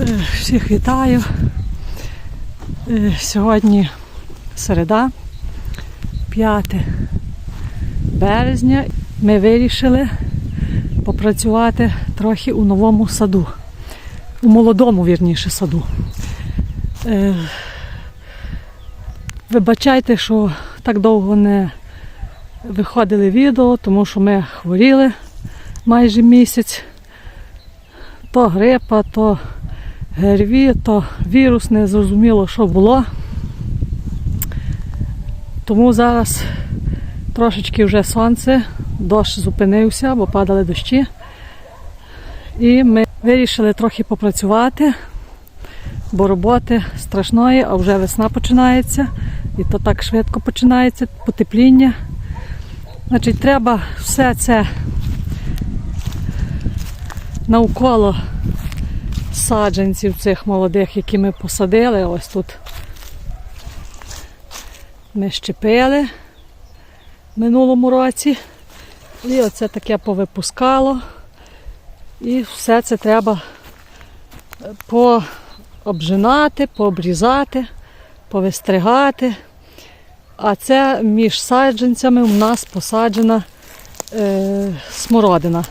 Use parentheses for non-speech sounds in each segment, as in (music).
Е, Всіх вітаю. Е, Сьогодні середа, 5 березня. Ми вирішили попрацювати трохи у новому саду. У молодому, вірніше, саду. Е, Вибачайте, що так довго не виходили відео, тому що ми хворіли майже місяць. То грипа, то ГРВІ, то вірус, не зрозуміло, що було. Тому зараз трошечки вже сонце, дощ зупинився, бо падали дощі. І ми вирішили трохи попрацювати, бо роботи страшної, а вже весна починається. І то так швидко починається, потепління. Значить, треба все це навколо саджанців цих молодих, які ми посадили. Ось тут ми щепили минулому році. І оце таке повипускало. І все це треба пообжинати, пообрізати, повистригати. А це між саджанцями у нас посаджена е, смородина.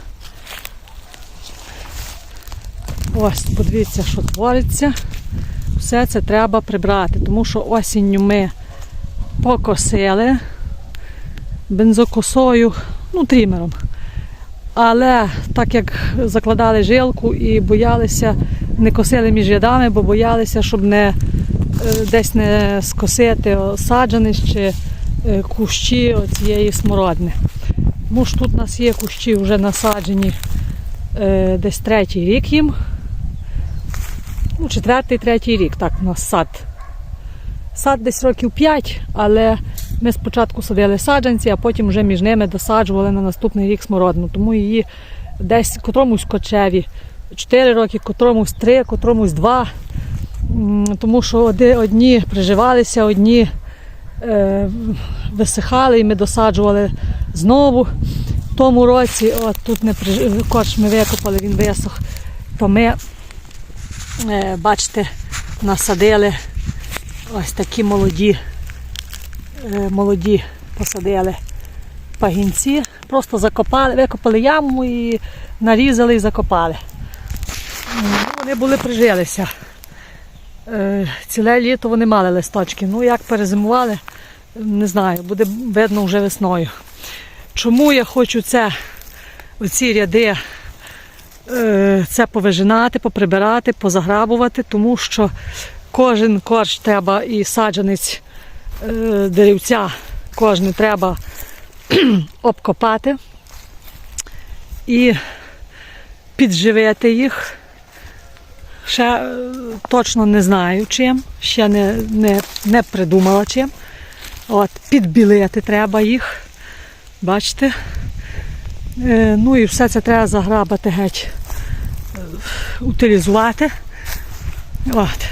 Ось, подивіться, що твориться. Все це треба прибрати, тому що осінню ми покосили бензокосою, ну, трімером. Але так як закладали жилку і боялися, не косили між рядами, бо боялися, щоб не, е, десь не скосити саджанець чи е, кущі цієї смородини. Тому що тут у нас є кущі вже насаджені е, десь третій рік їм. Ну, четвертий, третій рік, так, у нас сад. Сад десь років 5, але ми спочатку садили саджанці, а потім вже між ними досаджували на наступний рік смородину. Тому її десь котромусь кочеві 4 роки, котромусь 3, котромусь 2. Тому що одні приживалися, одні е, висихали і ми досаджували знову. В тому році, от тут не приж- корч ми викопали, він висох, то ми бачите, насадили ось такі молоді, е, молоді посадили пагінці. Просто закопали, викопали яму і нарізали і закопали. Вони були прижилися. Е, Ціле літо вони мали листочки. Ну, як перезимували, не знаю, буде видно вже весною. Чому я хочу це, оці ряди е, це повижинати, поприбирати, позаграбувати, тому що кожен корч треба і саджанець е, деревця, кожен треба (clears throat) обкопати і підживити їх. Ще е, точно не знаю чим, ще не, не, не придумала чим. От, підбілити треба їх. Бачите? Е, ну і все це треба заграбати геть, е, утилізувати. От.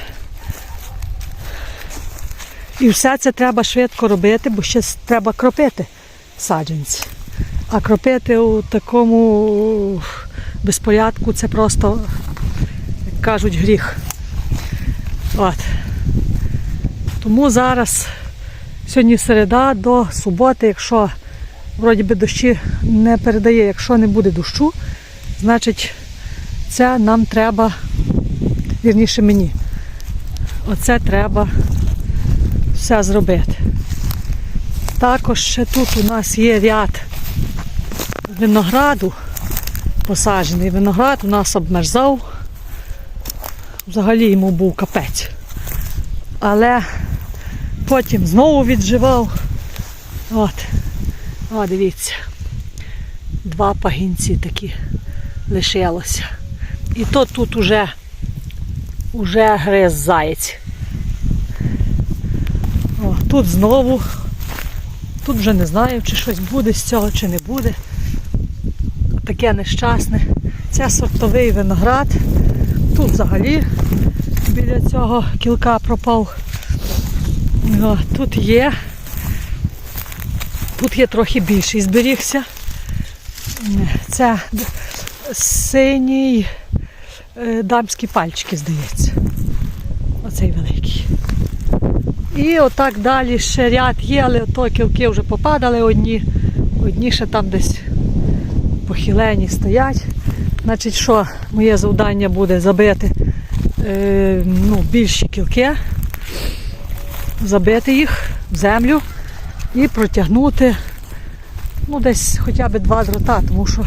І все це треба швидко робити, бо ще треба кропити саджанці. А кропити у такому безпорядку це просто, як кажуть, гріх. От. Тому зараз, сьогодні середа до суботи, якщо вроді би дощі не передає, якщо не буде дощу, значить це нам треба, вірніше мені. Оце треба все зробити. Також ще тут у нас є ряд винограду посаджений. Виноград у нас обмерзав. Взагалі йому був капець. Але потім знову відживав. От. О, дивіться. Два пагінці такі лишилося. І то тут уже, уже гриз заєць. О, тут знову. Тут вже не знаю, чи щось буде з цього, чи не буде. Таке нещасне. Це сортовий виноград. Тут взагалі біля цього кілка пропав. О, тут є. Тут є трохи більший зберігся. Це синій е, дамські пальчики, здається. Оцей великий. І отак далі ще ряд є, але то кілки вже попадали одні. Одні ще там десь похилені стоять. Значить, що моє завдання буде забити е, ну, більші кілки, забити їх в землю і протягнути ну, десь хоча б два дрота, тому що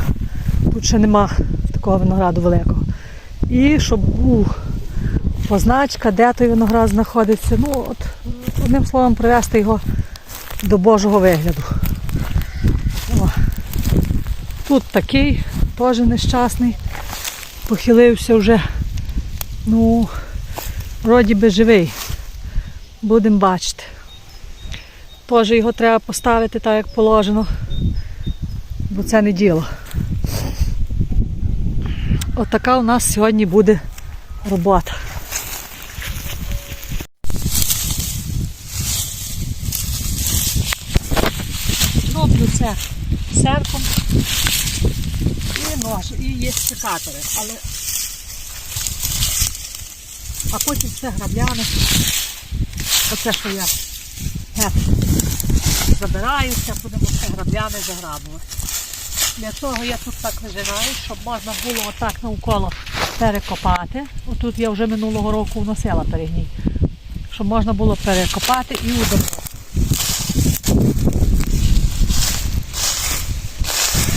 тут ще нема такого винограду великого. І щоб був позначка, де той виноград знаходиться. Ну, от, одним словом, привести його до Божого вигляду. О. Тут такий, теж нещасний, похилився вже, ну, вроді би живий. Будемо бачити. Теж його треба поставити так, як положено, бо це не діло. Отака у нас сьогодні буде робота. Роблю це серпом і нож, і є секатори, але а потім все граблями. Оце що я забираюся, будемо все граблями заграбувати. Для того я тут так вижинаю, щоб можна було отак навколо перекопати. Отут я вже минулого року вносила перегній. Щоб можна було перекопати і удобно.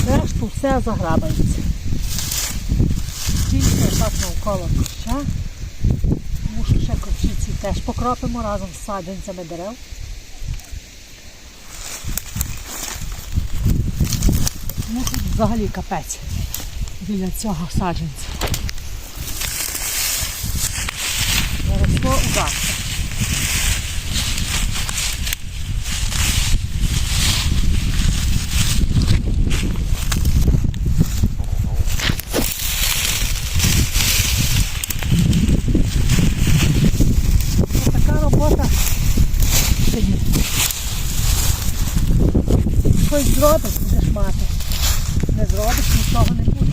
Решту все заграбається. Тільки так навколо куща. Що ще ковчиці теж покропимо разом з саджанцями дерев. Ну тут взагалі капець біля цього саджанця. Заросло сидить. Щось зробиш, будеш мати. Не зробиш, нічого не буде.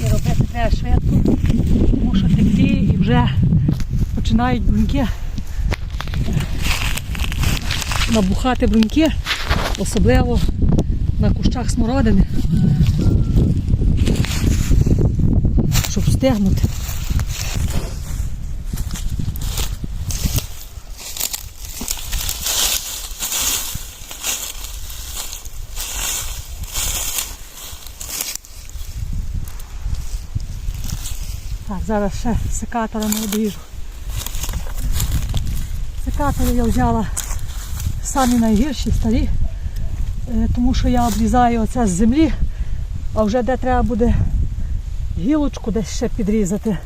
І робити треба швидко, тому що текти і вже починають бруньки набухати бруньки, особливо на кущах смородини. Щоб встигнути. Зараз ще секаторами обріжу. Секатори я взяла самі найгірші, старі, е, тому що я обрізаю оце з землі, а вже де треба буде гілочку десь ще підрізати,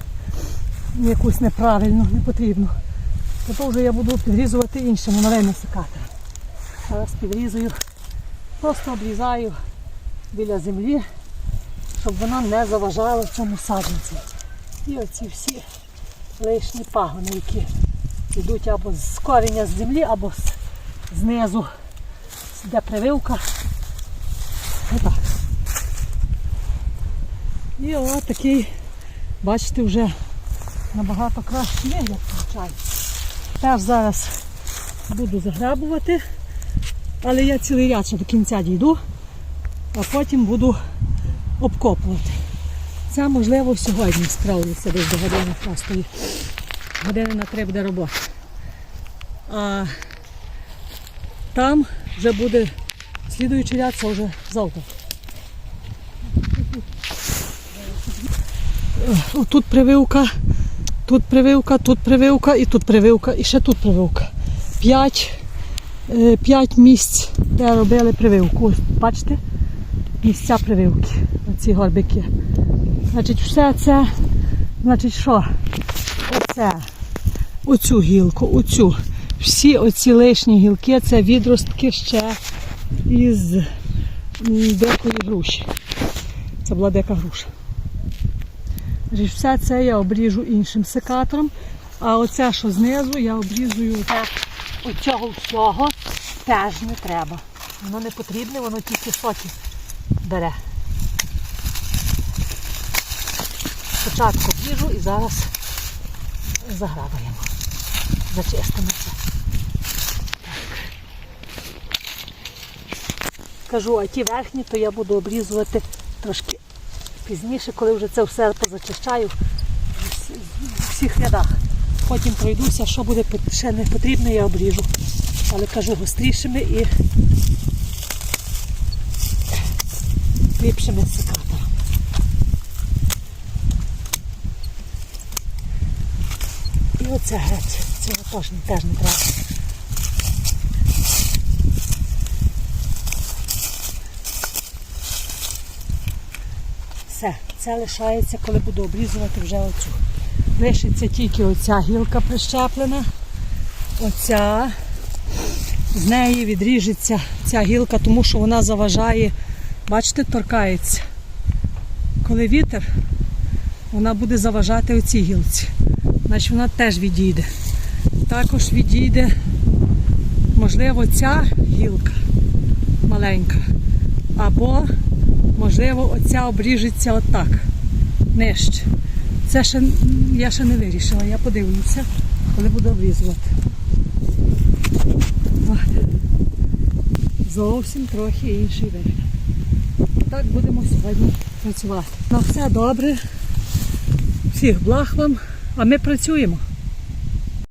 якусь неправильну, не потрібно. То, вже я буду підрізувати іншими новими секаторами. Зараз підрізаю, просто обрізаю біля землі, щоб воно не заважало цьому саджанцю. І оці всі лишні пагони, які йдуть або з коріння з землі, або знизу, де прививка. Отак. І от такий, бачите, вже набагато кращий вигляд виходить. Теж зараз буду заграбувати, але я цілий ряд ще до кінця дійду, а потім буду обкопувати. Це можливо сьогодні справлюся десь до години шостої. Години на три буде робота. А там вже буде слідуючий ряд, це вже завтра. Тут прививка, тут прививка, тут прививка і тут прививка, і ще тут прививка. П'ять, е, п'ять місць, де робили прививку. Бачите? Місця прививки. Оці горбики. Значить, все це, значить, що? Оце, оцю гілку, оцю. Всі оці лишні гілки це відростки ще із дикої груші. Це була дика груша. Все це я обріжу іншим секатором, а оце, що знизу, я обрізую так. Оцього всього теж не треба. Воно не потрібне, воно тільки соки бере. Спочатку їжу і зараз заграбаємо. Зачистимо це. Кажу, а ті верхні, то я буду обрізувати трошки пізніше, коли вже це все позачищаю в всіх рядах. Потім пройдуся, що буде ще не потрібно, я обріжу. Але кажу гострішими і ліпшими секатором. Оце геть. Цього теж, теж не треба. Все, це лишається, коли буду обрізувати вже оцю. Лишиться тільки оця гілка прищеплена. Оця. З неї відріжеться ця гілка, тому що вона заважає, бачите, торкається. Коли вітер, вона буде заважати оцій гілці. Значить вона теж відійде. Також відійде, можливо, ця гілка маленька. Або, можливо, оця обріжеться отак, нижче. Це ще я ще не вирішила, я подивлюся, коли буду обрізувати. Зовсім трохи інший вигляд. Так будемо сьогодні працювати. На все добре. Всіх благ вам, а ми працюємо.